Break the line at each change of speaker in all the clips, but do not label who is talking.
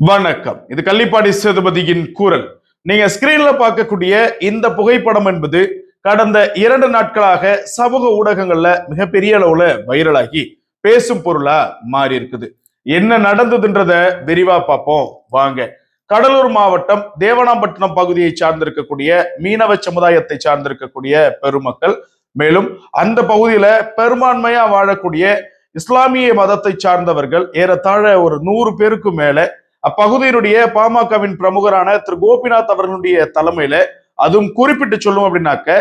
வணக்கம். இது கள்ளிப்பாடி சேதுபதியின் கூறல் நீங்க ஸ்கிரீன்ல பார்க்கக்கூடிய இந்த புகைப்படம் என்பது கடந்த இரண்டு நாட்களாக சமூக ஊடகங்கள்ல மிகப்பெரிய அளவுல வைரலாகி பேசும் பொருளா மாறி இருக்குது. என்ன நடந்ததுன்றத விரிவா பார்ப்போம். வாங்க. கடலூர் மாவட்டம் தேவனாம்பட்டினம் பகுதியை சார்ந்திருக்கக்கூடிய மீனவ சமுதாயத்தை சார்ந்திருக்கக்கூடிய பெருமக்கள் மேலும் அந்த பகுதியில பெரும்பான்மையா வாழக்கூடிய இஸ்லாமிய மதத்தை சார்ந்தவர்கள் ஏறத்தாழ ஒரு நூறு பேருக்கு மேல அப்பகுதியினுடைய பாமகவின் பிரமுகரான திரு கோபிநாத் அவர்களுடைய தலைமையில அதுவும் குறிப்பிட்டு சொல்லும் அப்படின்னாக்க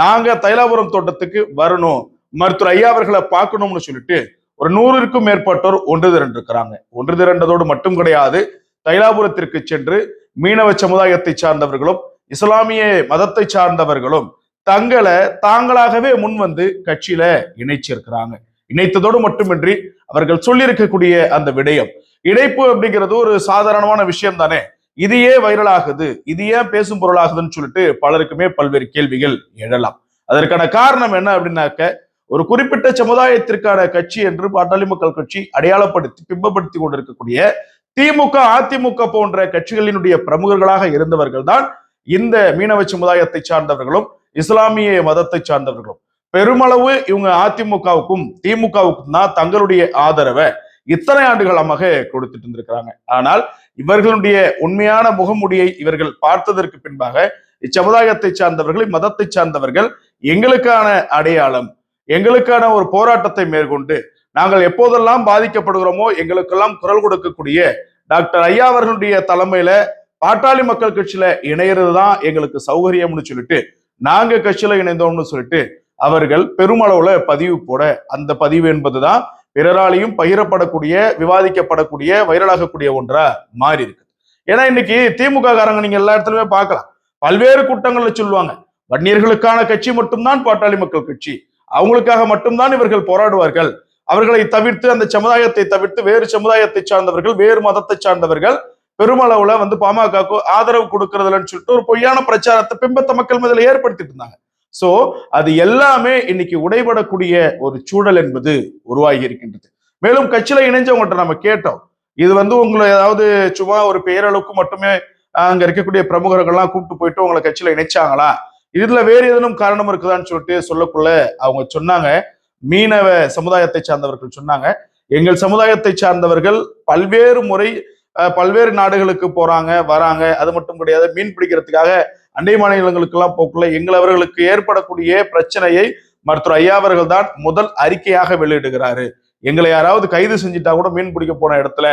நாங்க தைலாபுரம் தோட்டத்துக்கு வரணும். மருத்துவர் ஐயா அவர்களை பார்க்கணும்னு சொல்லிட்டு ஒரு நூறுக்கும் மேற்பட்டோர் ஒன்று திரண்டிருக்கிறாங்க. ஒன்று திரண்டதோடு மட்டும் கிடையாது தைலாபுரத்திற்கு சென்று மீனவ சமுதாயத்தை சார்ந்தவர்களும் இஸ்லாமிய மதத்தை சார்ந்தவர்களும் தங்களை தாங்களாகவே முன் வந்து கட்சியில இணைச்சிருக்கிறாங்க. இணைத்ததோடு மட்டுமின்றி அவர்கள் சொல்லியிருக்கக்கூடிய அந்த விடயம் இணைப்பு அப்படிங்கிறது ஒரு சாதாரணமான விஷயம் தானே இது ஏன் வைரல் ஆகுது இது ஏன் பேசும் பொருளாகுதுன்னு சொல்லிட்டு பலருக்குமே பல்வேறு கேள்விகள் எழலாம். அதற்கான காரணம் என்ன அப்படின்னாக்க ஒரு குறிப்பிட்ட சமுதாயத்திற்கான கட்சி என்று பாட்டாளி மக்கள் கட்சி அடையாளப்படுத்தி பிம்பப்படுத்தி கொண்டிருக்கக்கூடிய திமுக அதிமுக போன்ற கட்சிகளினுடைய பிரமுகர்களாக இருந்தவர்கள் தான் இந்த மீனவ சமுதாயத்தை சார்ந்தவர்களும் இஸ்லாமிய மதத்தை சார்ந்தவர்களும். பெருமளவு இவங்க அதிமுகவுக்கும் திமுகவுக்கும் தான் தங்களுடைய ஆதரவை இத்தனை ஆண்டுகளமாக கொடுத்துட்டு இருந்திருக்கிறாங்க. ஆனால் இவர்களுடைய உண்மையான முகமுடியை இவர்கள் பார்த்ததற்கு பின்பாக இச்சமுதாயத்தை சார்ந்தவர்கள் மதத்தை சார்ந்தவர்கள் எங்களுக்கான அடையாளம் எங்களுக்கான ஒரு போராட்டத்தை மேற்கொண்டு நாங்கள் எப்போதெல்லாம் பாதிக்கப்படுகிறோமோ எங்களுக்கெல்லாம் குரல் கொடுக்கக்கூடிய டாக்டர் ஐயா அவர்களுடைய தலைமையில பாட்டாளி மக்கள் கட்சியில இணையிறது தான் எங்களுக்கு சௌகரியம்னு சொல்லிட்டு நாங்க கட்சியில இணைந்தோம்னு சொல்லிட்டு அவர்கள் பெருமளவுல பதிவு போட அந்த பதிவு என்பதுதான் பிறராலையும் பகிரப்படக்கூடிய விவாதிக்கப்படக்கூடிய வைரலாகக்கூடிய ஒன்றா மாறி இருக்கு ஏன்னா இன்னைக்கு திமுக காரங்க நீங்க எல்லா இடத்துலயுமே பார்க்கலாம். பல்வேறு கூட்டங்கள்ல சொல்லுவாங்க வன்னியர்களுக்கான கட்சி மட்டும்தான் பாட்டாளி மக்கள் கட்சி. அவங்களுக்காக மட்டும்தான் இவர்கள் போராடுவார்கள். அவர்களை தவிர்த்து அந்த சமுதாயத்தை தவிர்த்து வேறு சமுதாயத்தை சார்ந்தவர்கள் வேறு மதத்தை சார்ந்தவர்கள் பெருமளவுல வந்து பாமகக்கு ஆதரவு கொடுக்கறதுலன்னு சொல்லிட்டு ஒரு பொய்யான பிரச்சாரத்தை பிம்பத்த மக்கள் முதல்ல ஏற்படுத்திட்டு இருந்தாங்க. சோ அது எல்லாமே இன்னைக்கு உடைபடக்கூடிய ஒரு சூழல் என்பது உருவாகி இருக்கின்றது. மேலும் கட்சியில இணைஞ்சவங்கள்ட்ட நம்ம கேட்டோம். இது வந்து உங்களை ஏதாவது சும்மா ஒரு பேரளவுக்கு மட்டுமே அங்க இருக்கக்கூடிய பிரமுகர்கள்லாம் கூப்பிட்டு போயிட்டு உங்களை கட்சியில இணைச்சாங்களா? இதுல வேறு ஏதேனும் காரணம் இருக்குதான்னு சொல்லிட்டு சொல்லக்குள்ள அவங்க சொன்னாங்க. மீனவ சமுதாயத்தை சார்ந்தவர்கள் சொன்னாங்க. எங்கள் சமுதாயத்தை சார்ந்தவர்கள் பல்வேறு முறை பல்வேறு நாடுகளுக்கு போறாங்க வராங்க. அது மட்டும் கிடையாது மீன் பிடிக்கிறதுக்காக அண்டை மாநிலங்களுக்கெல்லாம் போக்குள்ள எங்கள் அவர்களுக்கு ஏற்படக்கூடிய பிரச்சனையை மருத்துவர் ஐயா அவர்கள் தான் முதல் அறிக்கையாக வெளியிடுகிறாரு. எங்களை யாராவது கைது செஞ்சுட்டா கூட மீன் பிடிக்க போன இடத்துல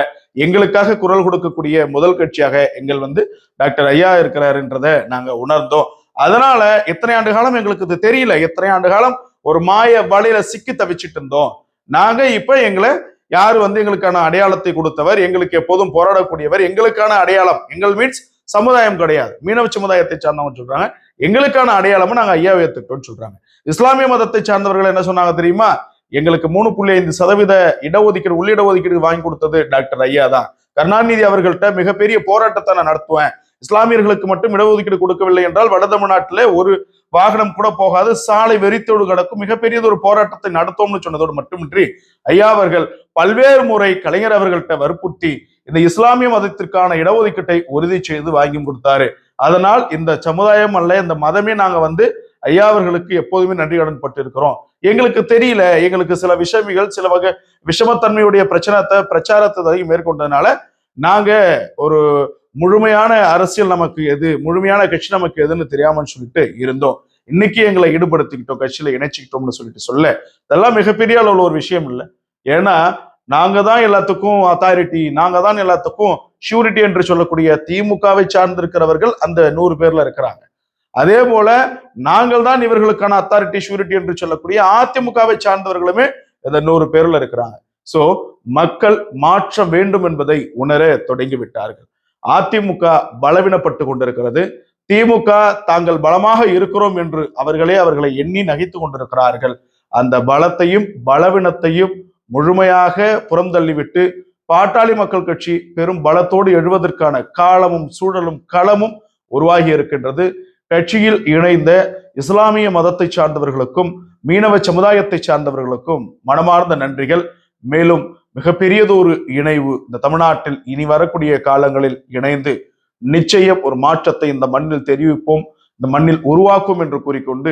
எங்களுக்காக குரல் கொடுக்கக்கூடிய முதல் கட்சியாக எங்கள் வந்து டாக்டர் ஐயா இருக்கிறாருன்றத நாங்க உணர்ந்தோம். அதனால எத்தனை ஆண்டு காலம் எங்களுக்கு இது தெரியல. எத்தனை ஆண்டு காலம் ஒரு மாய வலையில சிக்கி தவிச்சிட்டு இருந்தோம். நாங்க இப்ப எங்களை யார் வந்து எங்களுக்கான அடையாளத்தை கொடுத்தவர் எங்களுக்கு எப்போதும் போராடக்கூடியவர் எங்களுக்கான அடையாளம் எங்கள் மீன்ஸ் சமுதாயம் கிடையாது. மீனவ சமுதாயத்தை சார்ந்தவங்க சொல்றாங்க. எங்களுக்கான அடையாளமும் நாங்க ஐயாவை ஏத்துக்கிட்டோம்னு சொல்றாங்க. இஸ்லாமிய மதத்தை சார்ந்தவர்கள் என்ன சொன்னாங்க தெரியுமா? எங்களுக்கு மூணு புள்ளி ஐந்து சதவீத இடஒதுக்கீடு உள்ளிட ஒதுக்கீடு வாங்கி கொடுத்தது டாக்டர் ஐயா தான். கருணாநிதி அவர்கள்ட்ட மிகப்பெரிய போராட்டத்தை நான் நடத்துவேன். இஸ்லாமியர்களுக்கு மட்டும் இடஒதுக்கீடு கொடுக்கவில்லை என்றால் வட தமிழ்நாட்டில் ஒரு வாகனம் கூட போகாது. சாலை வெறித்தோடு கிடக்கும். மிகப்பெரியது ஒரு போராட்டத்தை நடத்தோம்னு சொன்னதோடு மட்டுமின்றி ஐயா அவர்கள் பல்வேறு முறை கலைஞர் அவர்கள்ட்ட வற்புறுத்தி இந்த இஸ்லாமிய மதத்திற்கான இடஒதுக்கீட்டை உறுதி செய்து வாங்கி கொடுத்தாரு. அதனால் இந்த சமுதாயம் அல்ல இந்த மதமே நாங்க வந்து ஐயா அவர்களுக்கு எப்போதுமே நன்றி கடன் பட்டிருக்கிறோம். எங்களுக்கு தெரியல எங்களுக்கு சில விஷமிகள் சில வகை விஷமத்தன்மையுடைய பிரச்சனத்தை பிரச்சாரத்தை மேற்கொண்டதுனால நாங்க ஒரு முழுமையான அரசியல் நமக்கு எது முழுமையான கட்சி நமக்கு எதுன்னு தெரியாமன்னு சொல்லிட்டு இருந்தோம். இன்னைக்கு எங்களை ஈடுபடுத்திக்கிட்டோம் கட்சியில இணைச்சிக்கிட்டோம்னு சொல்லிட்டு சொல்ல. இதெல்லாம் மிகப்பெரிய அளவில் ஒரு விஷயம் இல்லை. ஏன்னா நாங்க தான் எல்லாத்துக்கும் அத்தாரிட்டி நாங்க தான் எல்லாத்துக்கும் ஷூரிட்டி என்று சொல்லக்கூடிய திமுகவை சார்ந்திருக்கிறவர்கள் அந்த நூறு பேர்ல இருக்கிறாங்க. அதே போல நாங்கள் தான் இவர்களுக்கான அத்தாரிட்டி ஷூரிட்டி என்று சொல்லக்கூடிய அதிமுகவை சார்ந்தவர்களுமே இந்த நூறு பேர்ல இருக்கிறாங்க. சோ மக்கள் மாற்றம் வேண்டும் என்பதை உணர தொடங்கி விட்டார்கள் அதிமுக பலவீனப்பட்டு கொண்டிருக்கிறது. திமுக தாங்கள் பலமாக இருக்கிறோம் என்று அவர்களே அவர்களை எண்ணி நகைத்து கொண்டிருக்கிறார்கள். அந்த பலத்தையும் பலவீனத்தையும் முழுமையாக புறந்தள்ளிவிட்டு பாட்டாளி மக்கள் கட்சி பெரும் பலத்தோடு எழுவதற்கான காலமும் சூழலும் களமும் உருவாகி இருக்கின்றது. கட்சியில் இணைந்த இஸ்லாமிய மதத்தை சார்ந்தவர்களுக்கும் மீனவ சமுதாயத்தை சார்ந்தவர்களுக்கும் மனமார்ந்த நன்றிகள். மேலும் மிகப்பெரியதொரு இணைவு இந்த தமிழ்நாட்டில் இனி வரக்கூடிய காலங்களில் இணைந்து நிச்சயம் ஒரு மாற்றத்தை இந்த மண்ணில் தெரிவிப்போம் இந்த மண்ணில் உருவாக்கும் என்று கூறிக்கொண்டு